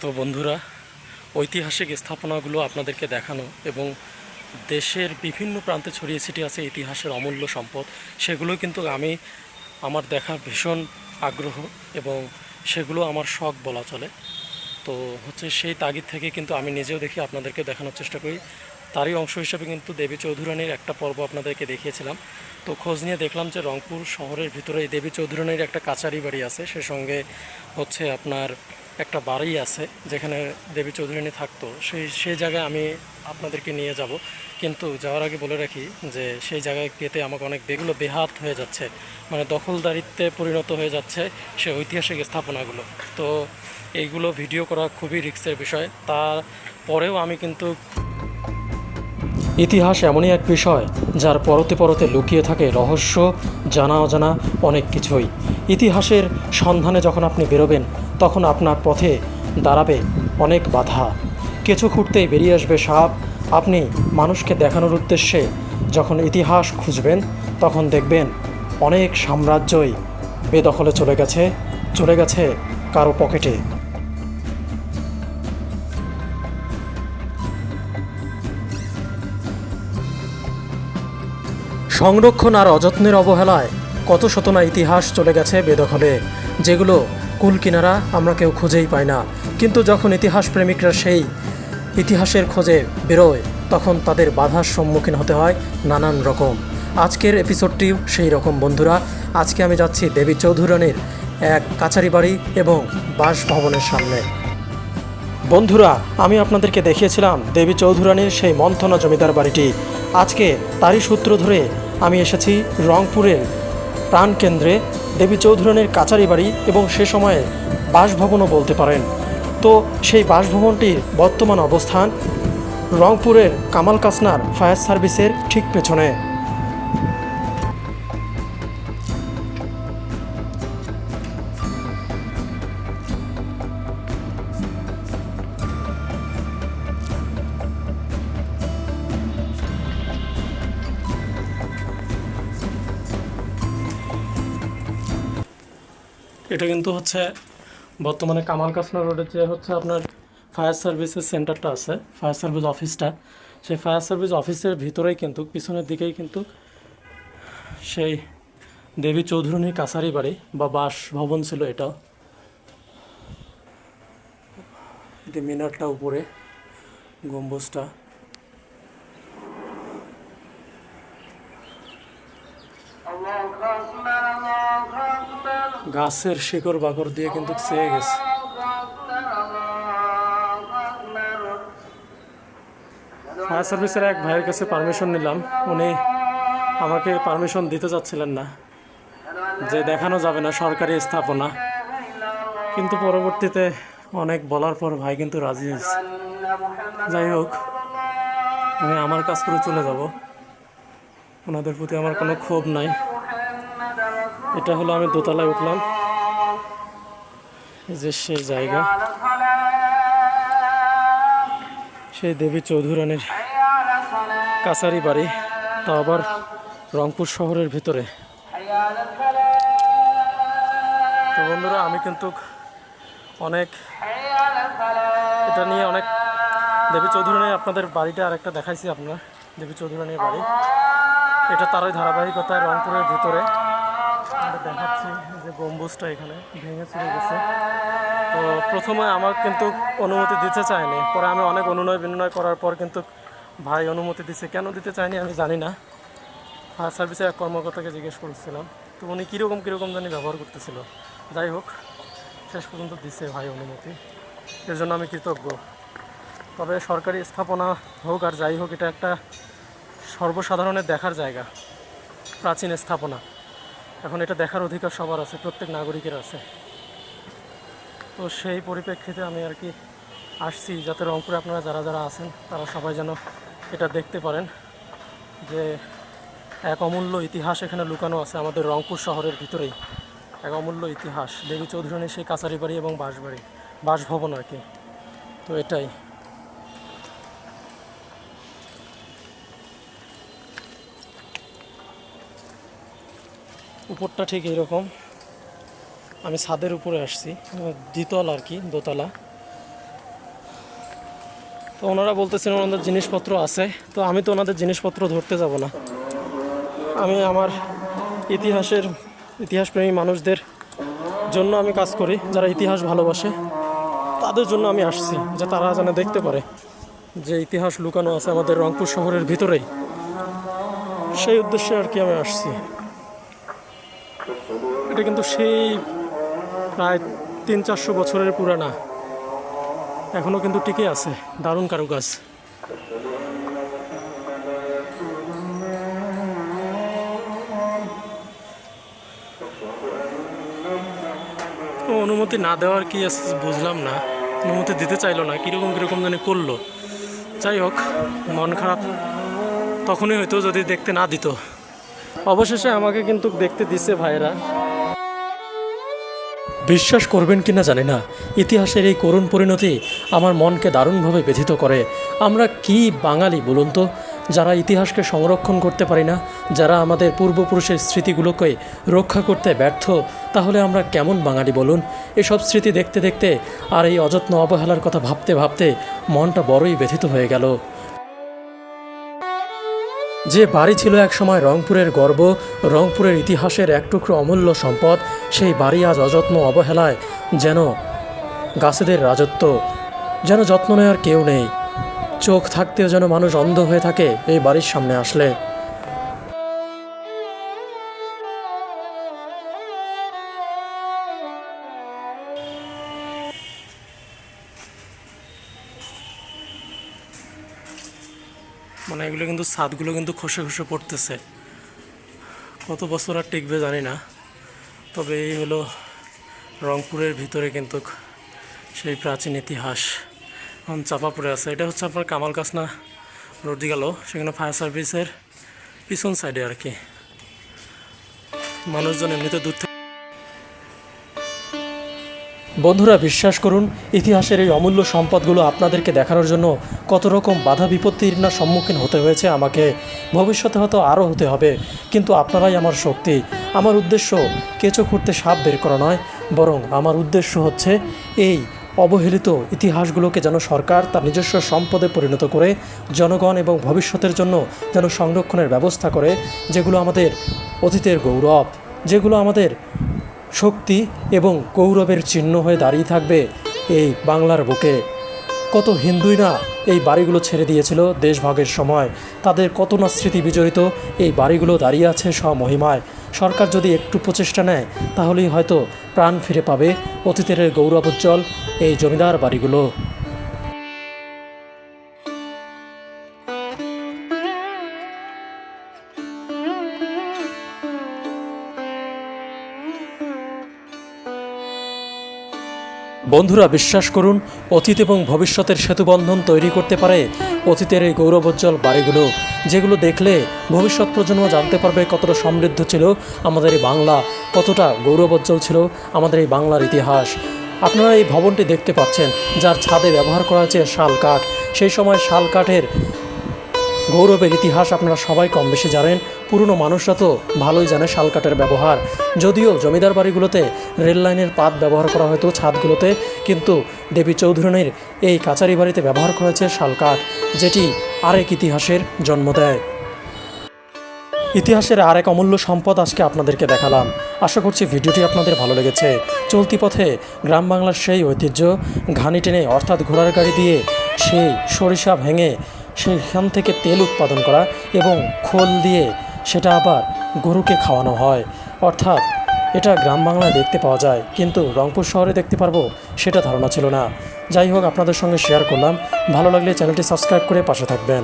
তো বন্ধুরা, ঐতিহাসিক স্থাপনাগুলো আপনাদেরকে দেখানো এবং দেশের বিভিন্ন প্রান্তে ছড়িয়ে ছিটিয়ে আছে ইতিহাসের অমূল্য সম্পদ, সেগুলো কিন্তু আমি, আমার দেখার ভীষণ আগ্রহ এবং সেগুলো আমার শখ বলা চলে। তো হচ্ছে সেই তাগিদ থেকে কিন্তু আমি নিজেও দেখি আপনাদেরকে দেখানোর চেষ্টা করি। তারই অংশ হিসেবে কিন্তু দেবী চৌধুরানীর একটা পর্ব আপনাদেরকে দেখিয়েছিলাম। তো খোঁজ নিয়ে দেখলাম যে রংপুর শহরের ভিতরে দেবী চৌধুরানীর একটা কাচারি বাড়ি আছে, সে সঙ্গে হচ্ছে আপনার একটা বাড়ি আছে যেখানে দেবী চৌধুরানী থাকতো। সেই সেই জায়গায় আমি আপনাদেরকে নিয়ে যাব। কিন্তু যাওয়ার আগে বলে রাখি যে সেই জায়গায় পেতে আমাকে অনেক বেগুলো বেহাত হয়ে যাচ্ছে। মানে দখলদারিত্বে পরিণত হয়ে যাচ্ছে সে ঐতিহাসিক স্থাপনাগুলো। তো এইগুলো ভিডিও করা খুবই রিস্কের বিষয়। তার পরেও আমি কিন্তু ইতিহাস এমনই এক বিষয় যার পরতে পরতে লুকিয়ে থাকে রহস্য, জানা অজানা অনেক কিছুই। ইতিহাসের সন্ধানে যখন আপনি বেরোবেন তখন আপনার পথে দাঁড়াবে অনেক বাধা। কিছু খুঁড়তেই বেরিয়ে আসবে সাপ আপনি মানুষকে দেখানোর উদ্দেশ্যে যখন ইতিহাস খুঁজবেন, তখন দেখবেন অনেক সাম্রাজ্যই বেদখলে চলে গেছে চলে গেছে কারও পকেটে। সংরক্ষণ আর অযত্নের অবহেলায় কত শত না ইতিহাস চলে গেছে বেদখলে, যেগুলো কুল কিনারা আমরা কেউ খুঁজেই পাই না। কিন্তু যখন ইতিহাস প্রেমিকরা সেই ইতিহাসের খোঁজে বেরোয়, তখন তাদের বাধার সম্মুখীন হতে হয় নানান রকম। আজকের এপিসোডটিও সেই রকম, বন্ধুরা। আজকে আমি যাচ্ছি দেবী চৌধুরানীর এক কাছারি বাড়ি এবং বাসভবনের সামনে। বন্ধুরা, আমি আপনাদেরকে দেখিয়েছিলাম দেবী চৌধুরানীর সেই মন্থনা জমিদার বাড়িটি। আজকে তারই সূত্র ধরে আমি এসেছি রংপুরের প্রাণকেন্দ্রে দেবী চৌধুরানের কাচারি বাড়ি এবং সে সময়ে বাসভবনও বলতে পারেন। তো সেই বাসভবনটির বর্তমান অবস্থান রংপুরের কামাল কাসনার ফায়ার সার্ভিসের ঠিক পেছনে। এটা কিন্তু হচ্ছে বর্তমানে কামাল কাসনা রোডের যে হচ্ছে আপনার ফায়ার সার্ভিসের সেন্টারটা আছে ফায়ার সার্ভিস অফিসটা সেই ফায়ার সার্ভিস অফিসের ভিতরেই কিন্তু, পিছনের দিকেই কিন্তু সেই দেবী চৌধুরানীর কাছারি বাড়ি বা বাসভবন ছিল এটা এটি মিনারটা উপরে, গম্বুজটা। গাছের শিকড় বাকড় দিয়ে কিন্তু চেয়ে গেছে। ফায়ার সার্ভিসের এক ভাইয়ের কাছে পারমিশন নিলাম। উনি আমাকে পারমিশন দিতে চাচ্ছিলেন না। যে দেখানো যাবে না, সরকারি স্থাপনা। কিন্তু পরবর্তীতে অনেক বলার পর ভাই কিন্তু রাজি হয়েছে। যাই হোক, আমি আমার কাজ করে চলে যাব। ওনাদের প্রতি আমার কোনো ক্ষোভ নাই। এটা হলো আমি দোতলায় উঠলাম। যে সেই জায়গা। সেই দেবী চৌধুরানীর কাছারি বাড়ি, তা আবার রংপুর শহরের ভিতরে। তো বন্ধুরা, আমি কিন্তু অনেক এটা নিয়ে অনেক দেবী চৌধুরানী আপনাদের বাড়িটা আরেকটা দেখাইছি আপনার, দেবী চৌধুরানীর বাড়ি। এটা তারই ধারাবাহিকতায় রংপুরের ভিতরে। আমরা দেখাচ্ছি যে গম্বুজটা এখানে ভেঙে চলে গেছে। তো প্রথমে আমার কিন্তু অনুমতি দিতে চায়নি। পরে আমি অনেক অনুনয় বিনয় করার পর কিন্তু ভাই অনুমতি দিছে। কেন দিতে চায়নি আমি জানি না। ফায়ার সার্ভিসের এক কর্মকর্তাকে জিজ্ঞেস করছিলাম, তো উনি কীরকম কীরকম জানি ব্যবহার করতেছিল। যাই হোক, শেষ পর্যন্ত দিছে ভাই অনুমতি। এর জন্য আমি কৃতজ্ঞ। তবে সরকারি স্থাপনা হোক আর যাই হোক, এটা একটা সর্বসাধারণের দেখার জায়গা, প্রাচীন স্থাপনা। এখন এটা দেখার অধিকার সবার আছে, প্রত্যেক নাগরিকের আছে। তো সেই পরিপ্রেক্ষিতে আমি আর কি আসছি, যাতে রংপুরে আপনারা যারা যারা আছেন, তারা সবাই যেন এটা দেখতে পারেন যে এক অমূল্য ইতিহাস এখানে লুকানো আছে আমাদের রংপুর শহরের ভিতরেই। এক অমূল্য ইতিহাস, দেবী চৌধুরানীর সেই কাছারি বাড়ি এবং বাসবাড়ি বাসভবন আর কি। তো এটাই। উপরটা ঠিক এইরকম। আমি ছাদের উপরে আসছি, দ্বিতল আর কি, দোতলা। তো ওনারা বলতেছেন ওনাদের জিনিসপত্র আছে, তো আমি তো ওনাদের জিনিসপত্র ধরতে যাব না। আমি আমার ইতিহাসের ইতিহাসপ্রেমী মানুষদের জন্য আমি কাজ করি, যারা ইতিহাস ভালোবাসে, তাদের জন্য আমি আসছি, যে তারা যেন দেখতে পারে যে ইতিহাস লুকানো আছে আমাদের রংপুর শহরের ভিতরেই। সেই উদ্দেশ্যে আর কি আমি আসছি। এটা কিন্তু সেই প্রায় তিন চারশো বছরের পুরানা। এখনও কিন্তু টিকে আছে, দারুণ কারুকাজ। অনুমতি না দেওয়ার কি আছে বুঝলাম না। অনুমতি দিতে চাইলো না, কীরকম কীরকম জানি করল। যাই হোক, মন খারাপ, তখনই হয়তো যদি দেখতে না দিত। অবশেষে আমাকে কিন্তু দেখতে দিছে ভাইরা বিশ্বাস করবেন কিনা জানি না। ইতিহাসের এই করুণ পরিণতি আমার মনকে দারুণভাবে ব্যথিত করে। আমরা কি বাঙালি বলুন তো? যারা ইতিহাসকে সংরক্ষণ করতে পারি না, যারা আমাদের পূর্বপুরুষের স্মৃতিগুলোকে রক্ষা করতে ব্যর্থ, তাহলে আমরা কেমন বাঙালি বলুন? এসব স্মৃতি দেখতে দেখতে আর এই অযত্ন অবহেলার কথা ভাবতে ভাবতে মনটা বড়ই ব্যথিত হয়ে গেল। যে বাড়ি ছিল একসময় রংপুরের গর্ব, রংপুরের ইতিহাসের এক টুকরো অমূল্য সম্পদ, সেই বাড়ি আজ অযত্ন অবহেলায় যেন গাছেদের রাজত্ব, যেন যত্ন নেওয়ার কেউ নেই। চোখ থাকতেও যেন মানুষ অন্ধ হয়ে থাকে এই বাড়ির সামনে আসলে। এগুলো কিন্তু ছাদগুলো কিন্তু খসে খসে পড়তেছে। কত বছর আর টিকবে জানি না। তবে এই হলো রংপুরের ভিতরে কিন্তু সেই প্রাচীন ইতিহাস। এখন চাপা পড়ে আছে। এটা হচ্ছে আপনার কামাল কাসনা রোড গেল সেখানে ফায়ার সার্ভিসের পিছন সাইডে আর কি। মানুষজন এমনিতে দূর থেকে বন্ধুরা, বিশ্বাস করুন, ইতিহাসের এই অমূল্য সম্পদগুলো আপনাদেরকে দেখানোর জন্য কত রকম বাধা বিপত্তির না সম্মুখীন হতে হয়েছে আমাকে। ভবিষ্যতে হয়তো আরও হতে হবে, কিন্তু আপনারাই আমার শক্তি। আমার উদ্দেশ্য কেঁচো খুঁড়তে সাপ বের করা নয়, বরং আমার উদ্দেশ্য হচ্ছে এই অবহেলিত ইতিহাসগুলোকে যেন সরকার তার নিজস্ব সম্পদে পরিণত করে, জনগণ এবং ভবিষ্যতের জন্য যেন সংরক্ষণের ব্যবস্থা করে, যেগুলো আমাদের অতীতের গৌরব, যেগুলো আমাদের শক্তি এবং গৌরবের চিহ্ন হয়ে দাঁড়িয়ে থাকবে এই বাংলার বুকে। কত হিন্দুই না এই বাড়িগুলো ছেড়ে দিয়েছিল দেশভাগের সময়। তাদের কত না স্মৃতি বিজড়িত এই বাড়িগুলো দাঁড়িয়ে আছে স্বমহিমায়। সরকার যদি একটু প্রচেষ্টা নেয়, তাহলেই হয়তো প্রাণ ফিরে পাবে অতীতের গৌরবোজ্জ্বল এই জমিদার বাড়িগুলো। বন্ধুরা বিশ্বাস করুন, অতীত এবং ভবিষ্যতের সেতুবন্ধন তৈরি করতে পারে অতীতের এই গৌরবোজ্জ্বল বাড়িগুলো, যেগুলো দেখলে ভবিষ্যৎ প্রজন্ম জানতে পারবে কতটা সমৃদ্ধ ছিল আমাদের এই বাংলা, কতটা গৌরবোজ্জ্বল ছিল আমাদের এই বাংলার ইতিহাস। আপনারা এই ভবনটি দেখতে পাচ্ছেন, যার ছাদে ব্যবহার করা হয়েছে শাল কাঠ। সেই সময় শাল কাঠের গৌরবের ইতিহাস আপনারা সবাই কম বেশি জানেন, পুরনো মানুষরা তো ভালোই জানে শালকাঠের ব্যবহার। যদিও জমিদার বাড়িগুলোতে রেল লাইনের পাত ব্যবহার করা হতো ছাদগুলোতে, কিন্তু দেবী চৌধুরানীর এই কাচারি বাড়িতে ব্যবহার করা হয়েছে শালকাঠ যেটি আরেক ইতিহাসের জন্ম দেয়। ইতিহাসের আরেক অমূল্য সম্পদ আজকে আপনাদেরকে দেখালাম। আশা করছি ভিডিওটি আপনাদের ভালো লেগেছে। চলতি পথে গ্রাম বাংলার সেই ঐতিহ্য, ঘানি টেনে অর্থাৎ ঘোড়ার গাড়ি দিয়ে সেই সরিষা ভেঙে সেখান থেকে তেল উৎপাদন করা এবং খোল দিয়ে সেটা আবার গরুকে খাওয়ানো হয়। অর্থাৎ এটা গ্রাম বাংলায় দেখতে পাওয়া যায়, কিন্তু রংপুর শহরে দেখতে পারব সেটা ধারণা ছিল না। যাই হোক, আপনাদের সঙ্গে শেয়ার করলাম। ভালো লাগলে চ্যানেলটি সাবস্ক্রাইব করে পাশে থাকবেন।